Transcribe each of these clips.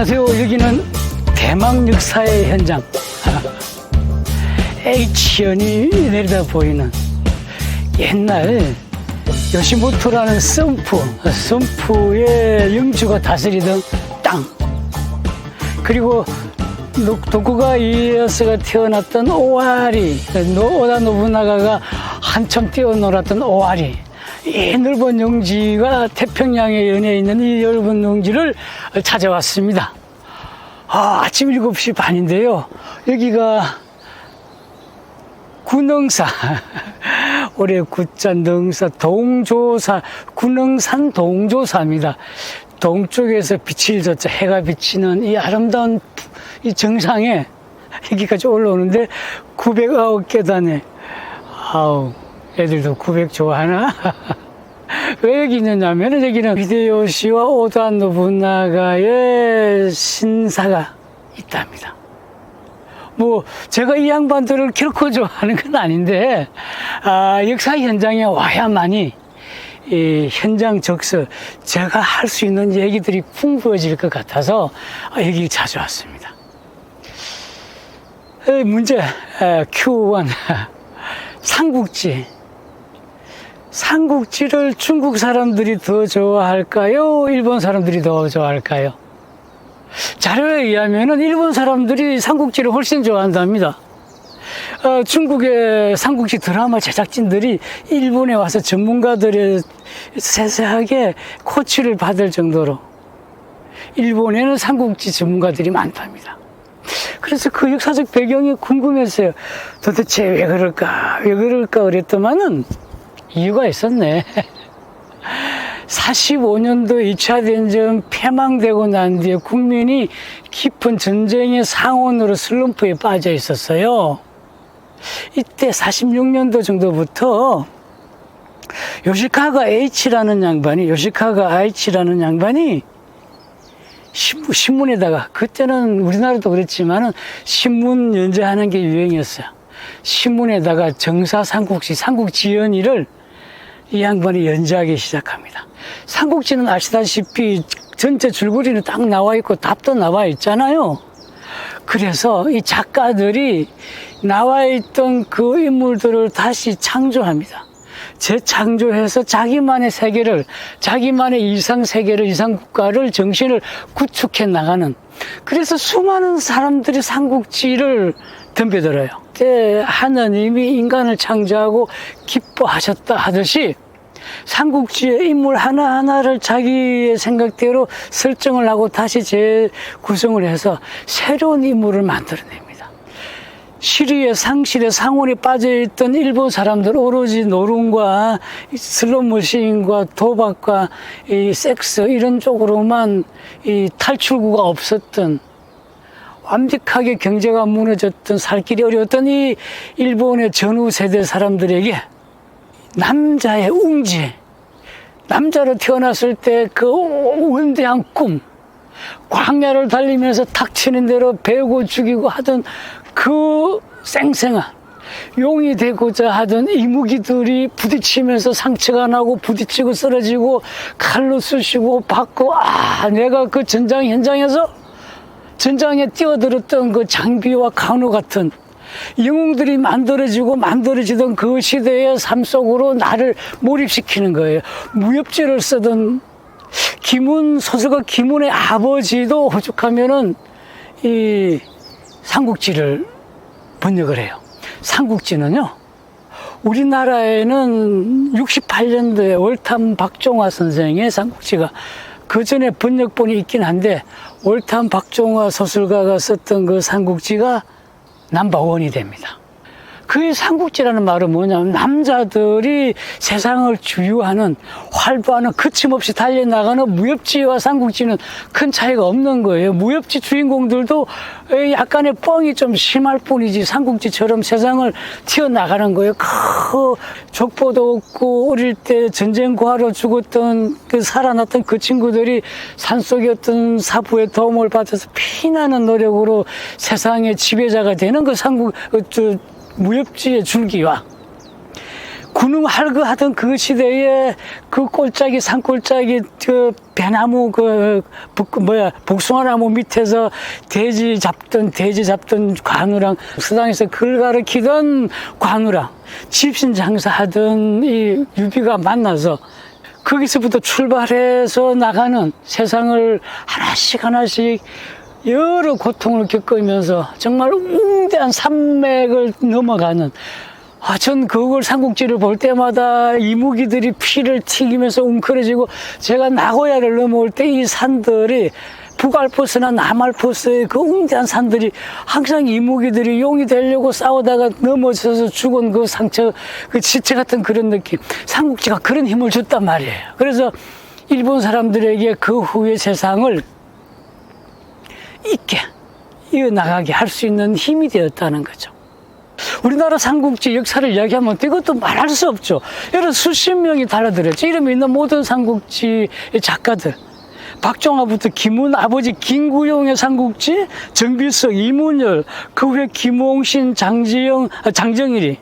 안녕하세요. 여기는 대망 역사의 현장. H연이 내려다 보이는 옛날 요시모토라는 썸프, 썸프의 영주가 다스리던 땅. 그리고 노- 도쿠가 이에야스가 태어났던 오와리, 노- 오다 노부나가가 한참 뛰어놀았던 오와리. 이 넓은 용지가 태평양에 연해 있는 이 넓은 용지를 찾아왔습니다. 아, 아침 7시 반인데요. 여기가 군흥사 올해 구자 능사 동조사 군흥산 동조사입니다. 동쪽에서 빛을 줬죠. 해가 비치는 이 아름다운 이 정상에 여기까지 올라오는데 909계단에 아우 애들도 900 좋아하나? 왜 여기 있느냐면 여기는 히데요시와 오다 노부나가의 신사가 있답니다. 뭐 제가 이 양반들을 결코 좋아하는 건 아닌데 아, 역사 현장에 와야만이 이 현장 적서 제가 할 수 있는 얘기들이 풍부해질 것 같아서 아, 여기 자주 왔습니다. 에, 문제 에, Q1 삼국지 삼국지를 중국 사람들이 더 좋아할까요? 일본 사람들이 더 좋아할까요? 자료에 의하면은 일본 사람들이 삼국지를 훨씬 좋아한답니다. 어, 중국의 삼국지 드라마 제작진들이 일본에 와서 전문가들의 세세하게 코치를 받을 정도로 일본에는 삼국지 전문가들이 많답니다. 그래서 그 역사적 배경이 궁금했어요. 도대체 왜 그럴까? 왜 그럴까? 그랬더만은 이유가 있었네. 45년도 2차 대전 패망되고 난 뒤에 국민이 깊은 전쟁의 상온으로 슬럼프에 빠져 있었어요. 이때 46년도 정도부터 요시카가 H라는 양반이, 요시카가 H라는 양반이 신문, 신문에다가, 그때는 우리나라도 그랬지만은 신문 연재하는 게 유행이었어요. 신문에다가 정사 삼국지, 삼국지연의를 이 양반이 연재하기 시작합니다. 삼국지는 아시다시피 전체 줄거리는 딱 나와 있고 답도 나와 있잖아요. 그래서 이 작가들이 나와 있던 그 인물들을 다시 창조합니다. 재창조해서 자기만의 세계를, 자기만의 이상 세계를, 이상 국가를, 정신을 구축해 나가는. 그래서 수많은 사람들이 삼국지를 덤벼들어요. 그때 하느님이 인간을 창조하고 기뻐하셨다 하듯이 삼국지의 인물 하나하나를 자기의 생각대로 설정을 하고 다시 재구성을 해서 새로운 인물을 만들어냅니다. 시리의 상실의 상온에 빠져있던 일본 사람들 오로지 노름과 슬로모션과 도박과 이 섹스 이런 쪽으로만 이 탈출구가 없었던 완벽하게 경제가 무너졌던 살 길이 어려웠던 이 일본의 전후 세대 사람들에게 남자의 웅지, 남자로 태어났을 때 그 원대한 꿈, 광야를 달리면서 탁치는 대로 배우고 죽이고 하던 그 쌩쌩한 용이 되고자 하던 이무기들이 부딪히면서 상처가 나고 부딪히고 쓰러지고 칼로 쑤시고 받고 아 내가 그 전장 현장에서 전장에 뛰어들었던 그 장비와 간호 같은 영웅들이 만들어지고 만들어지던 그 시대의 삶 속으로 나를 몰입시키는 거예요. 무협지를 쓰던 김훈 소설가 김훈의 아버지도 오죽하면은 이 삼국지를 번역을 해요. 삼국지는요. 우리나라에는 68년도에 월탐 박종화 선생의 삼국지가 그 전에 번역본이 있긴 한데 월탐 박종화 소설가가 썼던 그 삼국지가 넘버원이 됩니다. 그 삼국지라는 말은 뭐냐면 남자들이 세상을 주유하는 활보하는 거침없이 달려나가는 무협지와 삼국지는 큰 차이가 없는 거예요. 무협지 주인공들도 약간의 뻥이 좀 심할 뿐이지 삼국지처럼 세상을 튀어나가는 거예요. 그 족보도 없고 어릴 때 전쟁 고하러 죽었던 그 살아났던 그 친구들이 산속의 어떤 사부의 도움을 받아서 피나는 노력으로 세상의 지배자가 되는 그 삼국 그 저, 무협지의 줄기와 군웅 할거하던 그 시대에 그 꼴짝이 산꼴짝이 그 배나무 그 복- 뭐야 복숭아나무 밑에서 돼지 잡던 돼지 잡던 관우랑 수당에서 글 가르치던 관우랑 집신 장사하던 이 유비가 만나서 거기서부터 출발해서 나가는 세상을 하나씩 하나씩 여러 고통을 겪으면서 정말 웅대한 산맥을 넘어가는 아, 전 그걸 삼국지를 볼 때마다 이무기들이 피를 튀기면서 웅크러지고 제가 나고야를 넘어올 때 이 산들이 북알프스나 남알프스의 그 웅대한 산들이 항상 이무기들이 용이 되려고 싸우다가 넘어져서 죽은 그 상처, 그 지체 같은 그런 느낌. 삼국지가 그런 힘을 줬단 말이에요. 그래서 일본 사람들에게 그 후의 세상을 있게 이어나가게 할 수 있는 힘이 되었다는 거죠. 우리나라 삼국지 역사를 이야기하면 이것도 말할 수 없죠. 여러 수십 명이 달라들었죠. 이름이 있는 모든 삼국지 작가들. 박종화부터 김훈 아버지 김구용의 삼국지, 정비석, 이문열, 그 후에 김홍신, 장지영, 아, 장정일이.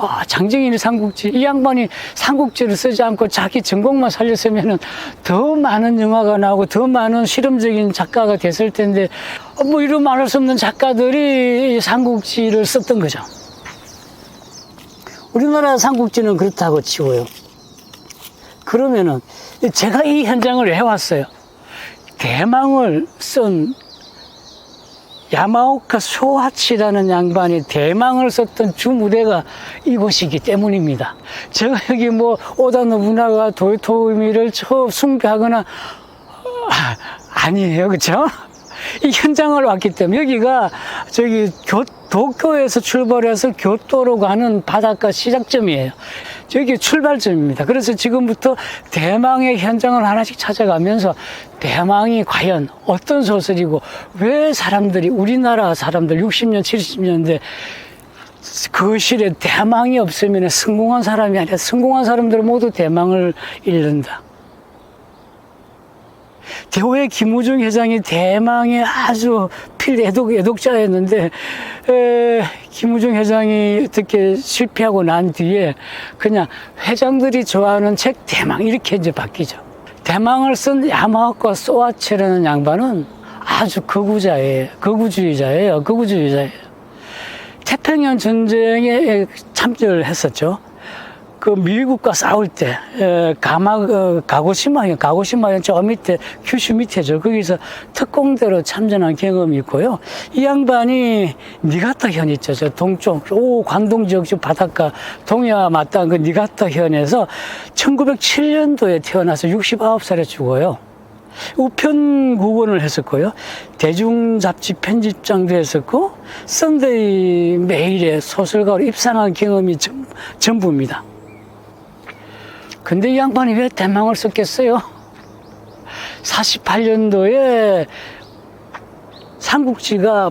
아, 장정일이 삼국지. 이 양반이 삼국지를 쓰지 않고 자기 전공만 살렸으면은 더 많은 영화가 나오고 더 많은 실험적인 작가가 됐을 텐데, 어, 뭐 이런 말할 수 없는 작가들이 이 삼국지를 썼던 거죠. 우리나라 삼국지는 그렇다고 치고요. 그러면은 제가 이 현장을 해왔어요. 대망을 쓴 야마오카 소하치라는 양반이 대망을 썼던 주무대가 이곳이기 때문입니다. 제가 여기 뭐 오다 노부나가 도요토미를 처음 숭배하거나 아, 아니에요, 그렇죠? 이 현장을 왔기 때문에 여기가 저기 교, 도쿄에서 출발해서 교토로 가는 바닷가 시작점이에요. 저기 출발점입니다. 그래서 지금부터 대망의 현장을 하나씩 찾아가면서 대망이 과연 어떤 소설이고 왜 사람들이 우리나라 사람들 60년, 70년대 그 실에 대망이 없으면 성공한 사람이 아니라 성공한 사람들은 모두 대망을 잃는다. 대호의 김우중 회장이 대망의 아주 필 애독, 애독자였는데, 에, 김우중 회장이 어떻게 실패하고 난 뒤에 그냥 회장들이 좋아하는 책 대망 이렇게 이제 바뀌죠. 대망을 쓴 야마오카 소아체라는 양반은 아주 거구자예요. 거구주의자예요. 거구주의자예요. 태평양 전쟁에 참전을 했었죠. 그 미국과 싸울 때 에, 가마 어, 가고시마 저 밑에 규슈 밑에죠. 거기서 특공대로 참전한 경험이 있고요. 이 양반이 니가타 현 있죠. 저 동쪽 오 관동 지역 쪽 바닷가 동해와 맞닿은 그 니가타 현에서 1907년도에 태어나서 69살에 죽어요. 우편 국원을 했었고요. 대중 잡지 편집장도 했었고 썬데이 메일에 소설가로 입상한 경험이 전, 전부입니다. 근데 이 양반이 왜 대망을 썼겠어요? 48년도에 삼국지가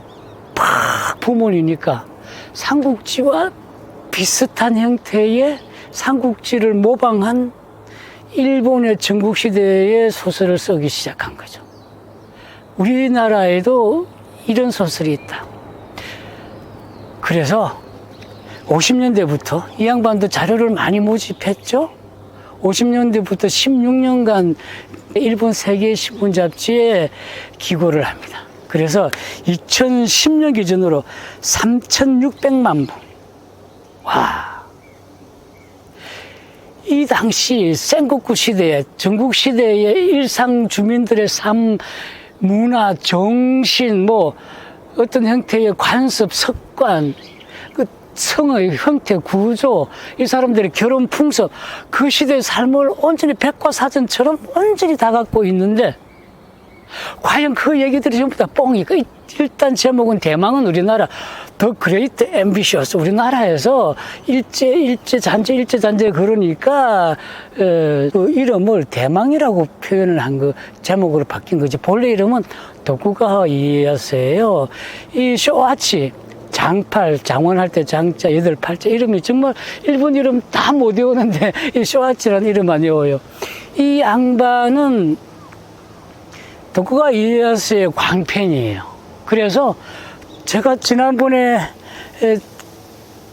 팍 부문이니까 삼국지와 비슷한 형태의 삼국지를 모방한 일본의 전국시대의 소설을 쓰기 시작한 거죠. 우리나라에도 이런 소설이 있다. 그래서 50년대부터 이 양반도 자료를 많이 모집했죠. 50년대부터 16년간 일본 세계 신문 잡지에 기고를 합니다. 그래서 2010년 기준으로 3,600만 부. 와. 이 당시 센국구 시대에 전국 시대의 일상 주민들의 삶, 문화, 정신, 뭐 어떤 형태의 관습, 습관, 그 성의 형태, 구조, 이 사람들의 결혼 풍습, 그 시대의 삶을 온전히 백과사전처럼 온전히 다 갖고 있는데 과연 그 얘기들이 전부 다 뻥이. 그 일단 제목은 대망은 우리나라 더 그레이트 앰비셔스 우리나라에서 일제 일제 잔재 일제 잔재 그러니까 에, 그 이름을 대망이라고 표현을 한 그 제목으로 바뀐 거지 본래 이름은 도쿠가와 이에야스예요. 이 쇼아치 장팔 장원할 때 장자 여덟 팔자 이름이 정말 일본 이름 다 못 외우는데 이 쇼아치라는 이름만 외워요. 이 양반은 도쿠가 이에야스의 광팬이에요. 그래서 제가 지난번에 에,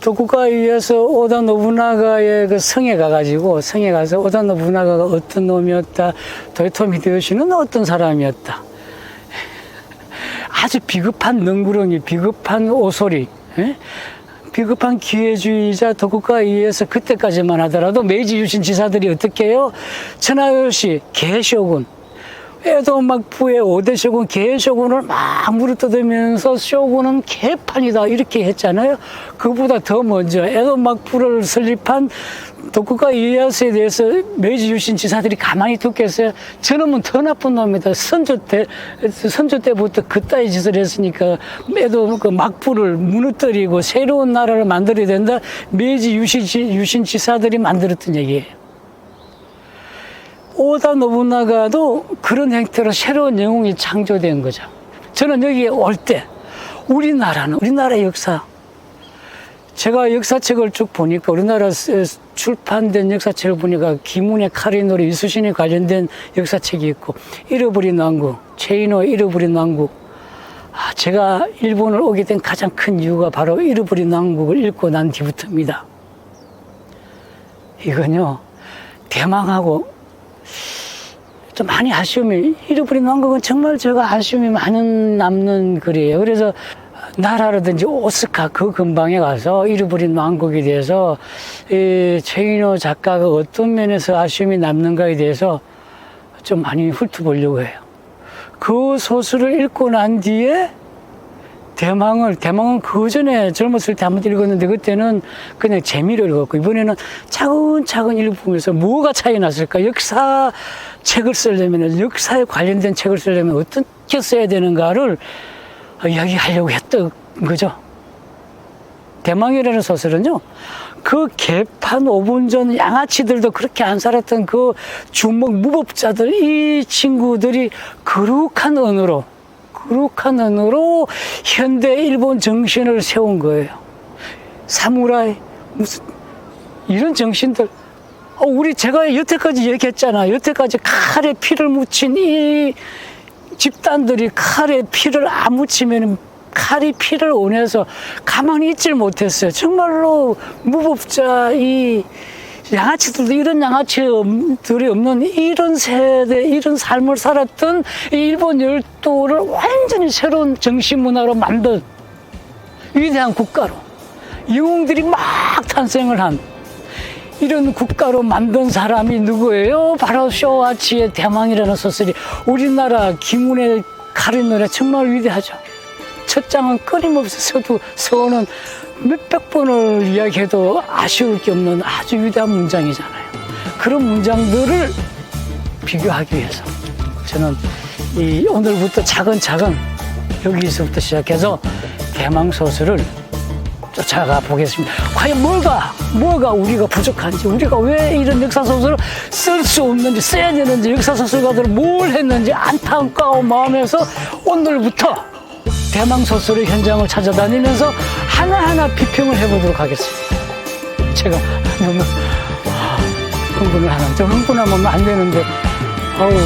도쿠가에 의해서 오다 노부나가의 그 성에 가가지고 성에 가서 오다 노부나가가 어떤 놈이었다, 도요토미 히데요시는 어떤 사람이었다. 아주 비급한 능구렁이, 비급한 오소리, 예? 비급한 기회주의자 도쿠가에 의해서 그때까지만 하더라도 메이지 유신 지사들이 어떻게 해요? 천하요시, 개쇼군, 에도 막 부의 오대 쇼군, 개 쇼군을 막 물어뜯으면서 쇼군은 개판이다 이렇게 했잖아요. 그보다 더 먼저 에도 막 부를 설립한 도쿠가 이에야스에 대해서 메이지 유신 지사들이 가만히 두겠어요. 저놈은 더 나쁜 놈이다. 선조 때 선조 때부터 그따위 짓을 했으니까 에도 그 막부를 무너뜨리고 새로운 나라를 만들어야 된다. 메이지 유신 지- 유신 지사들이 만들었던 얘기예요. 오다 노부나가도 그런 행태로 새로운 영웅이 창조된 거죠. 저는 여기에 올 때 우리나라는 우리나라의 역사 제가 역사책을 쭉 보니까 우리나라 스- 출판된 역사책을 보니까 김운의 카리노리 이수신에 관련된 역사책이 있고 잃어버린 왕국 최인호의 잃어버린 왕국 아, 제가 일본을 오게 된 가장 큰 이유가 바로 잃어버린 왕국을 읽고 난 뒤부터입니다. 이건요 대망하고 좀 많이 아쉬움이 잃어버린 왕국은 정말 제가 아쉬움이 많은 남는 글이에요. 그래서 나라라든지 오스카 그 근방에 가서 잃어버린 왕국에 대해서 이 최인호 작가가 어떤 면에서 아쉬움이 남는가에 대해서 좀 많이 훑어보려고 해요. 그 소설을 읽고 난 뒤에 대망을 대망은 그 전에 젊었을 때 한 번 읽었는데 그때는 그냥 재미로 읽었고 이번에는 차근차근 읽으면서 뭐가 차이 났을까 역사 책을 쓰려면 역사에 관련된 책을 쓰려면 어떻게 써야 되는가를 이야기하려고 했던 거죠. 대망이라는 소설은요, 그 개판 5분 전 양아치들도 그렇게 안 살았던 그 주먹 무법자들, 이 친구들이 거룩한 언어로, 언어로 현대 일본 정신을 세운 거예요. 사무라이, 무슨, 이런 정신들. 어, 우리 제가 여태까지 얘기했잖아. 여태까지 칼에 피를 묻힌 이 집단들이 칼에 피를 안 묻히면 칼이 피를 원해서 가만히 있질 못했어요. 정말로 무법자 이 양아치들도 이런 양아치들이 없는 이런 세대, 이런 삶을 살았던 이 일본 열도를 완전히 새로운 정신 문화로 만든 위대한 국가로 영웅들이 막 탄생을 한 이런 국가로 만든 사람이 누구예요? 바로 쇼와치의 대망이라는 소설이 우리나라 김운의 가린 노래 정말 위대하죠. 첫 장은 끊임없이 서두 서는 몇백 번을 이야기해도 아쉬울 게 없는 아주 위대한 문장이잖아요. 그런 문장들을 비교하기 위해서 저는 이 오늘부터 차근차근 여기서부터 시작해서 대망 소설을 쫓아가 보겠습니다. 과연 뭐가, 뭐가 우리가 부족한지, 우리가 왜 이런 역사소설을 쓸 수 없는지, 써야 되는지, 역사소설가들은 뭘 했는지 안타까운 마음에서 오늘부터 대망 소설의 현장을 찾아다니면서 하나하나 비평을 해보도록 하겠습니다. 제가 너무 아, 흥분을 좀 흥분하면 안 되는데, 어우,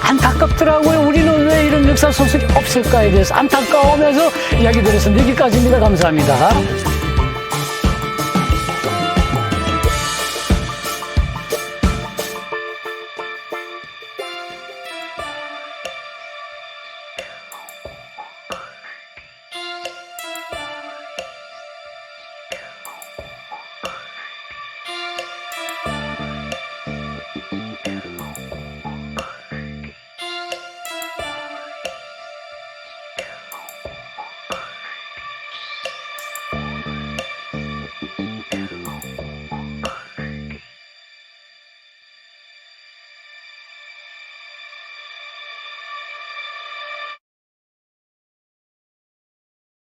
안타깝더라고요. 우리는 왜 이런 역사 소설이 없을까에 대해서 안타까우면서 이야기 드렸습니다. 여기까지입니다. 감사합니다.